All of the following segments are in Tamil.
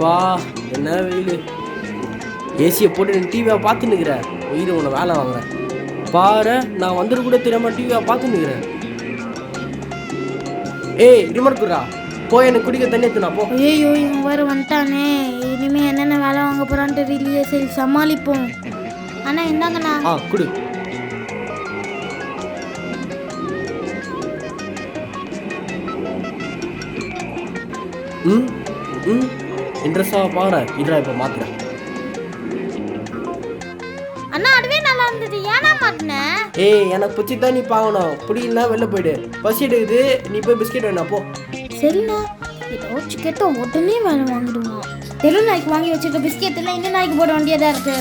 வா என்ன வெயில். ஏசியை போட்டு டிவியை பார்த்து நிற்கிறேன் உயிர் உன்னை வேலை வாங்குறேன். பாரு நான் வந்துட்டு கூட தெரியாம டிவியை பார்த்து நிற்கிறேன் ஏய் ரிமோட் குடுறா போய் எனக்கு குடிக்க தண்ணி எடுத்துனா போ. ஐயோ இவன் வேறு வந்துட்டானே. இனிமே என்னென்ன வேலை வாங்க போறான்னு தெரியலையே சரி சமாளிப்போம். அண்ணா இந்தாங்கண்ணா. ஆ குடு. ம் ம். இன்ட்ரெஸ்டாக பாரு இதா இப்போ மாத்துறேன். அண்ணா அதுவே நல்லா இருந்தது. ஏன்னா மாட்டினேன் ஏய் எனக்கு பிடிச்சி தான் நீ பார்க்கணும் பிடிக்கலனா வெளில போயிடு. பசி எடுக்குது. நீ போய் பிஸ்கெட் வேணா போ. சரிண்ணா. ஏதாச்சும் கேட்டால் உடனே வேலை வாங்கிடுவான் தெரு நாய்க்கு வாங்கி வச்சிருக்க பிஸ்கெட் எல்லாம் இந்த நாய்க்கு போட வேண்டியதா இருக்கு?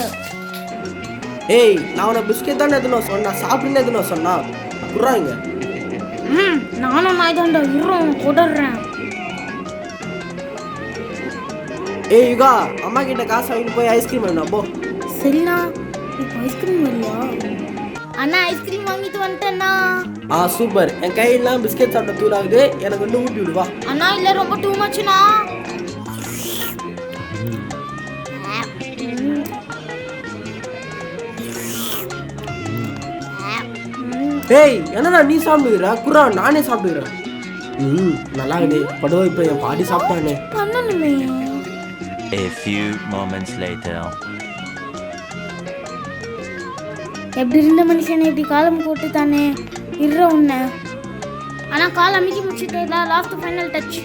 ஏய் நான் உன பிஸ்கெட் தானே எதுவும் சொன்னேன் சாப்பிடுன்னு எதுவும் சொன்னா குடுறாங்க ம் நானும் நாய் தாண்டா இருறோம் கொடறேன். ஏய் யுகா அம்மா கிட்ட காசு வாங்கிட்டு போய் ஐஸ்கிரீம் வேணா போ. சரிண்ணா இப்போ ஐஸ்கிரீம் வரலையா அண்ணா ஐஸ்கிரீம் வாங்கிட்டு வந்துட்டேண்ணா ஆ சூப்பர். என் கையெல்லாம் பிஸ்கெட் சாப்பிட்ட தூளாகுது எனக்கு வந்து ஊட்டி விடுவா அண்ணா இல்லை ரொம்ப டூ மச்ண்ணா ஏய் என்னடா நீ சாப்பிடுகிற? குறா நானே சாப்பிடுகிறேன். ம் நல்லா இருக்குது படுவா இப்போ என் பாடி சாப்பிட்டானே. பண்ணணுமே. A few moments later. எப்படி இருந்த மனுஷனை இப்படி காலம் போட்டு தானே இருற உன்னை? ஆனால் கால் அமைக்கி முடிச்சுட்டே லாஸ்ட் ஃபைனல் டச்